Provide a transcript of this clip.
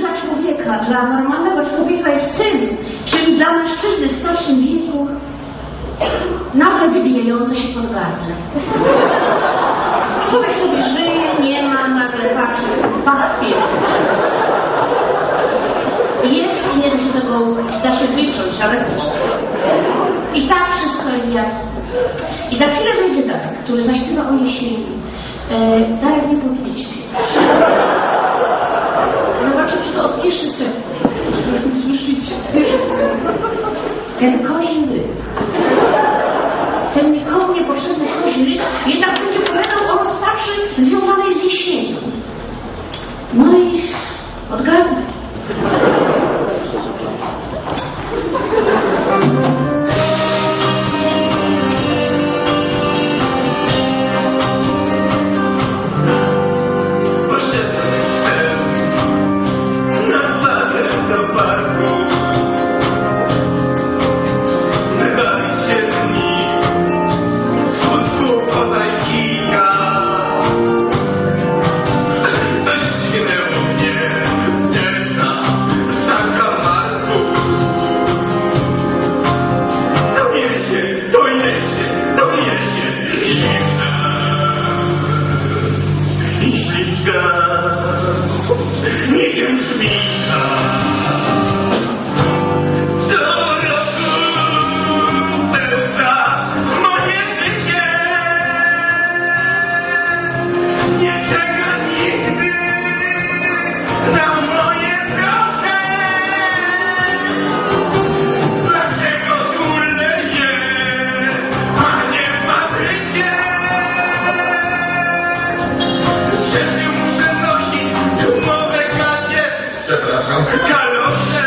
dla człowieka, dla normalnego człowieka jest tym, czym dla mężczyzny w starszym wieku nagle wybijające się pod gardle. Człowiek sobie żyje, nie ma, nagle patrzy, pach, pies. Jest i nie da się tego da się wyciąć, ale? I tak wszystko jest jasne. I za chwilę wejdzie Darek, który zaśpiewa o jesieni. E, Darek nie powinien śpiewać. Sekund. Słysz- Słyszycie? Pierwszy sekund. Ten kozi. Ten nikomu niepotrzebny kozi ryk jednak będzie opowiadał o rozpaczy związanej z jesienią. No i odgadnę. Yeah. Carlos.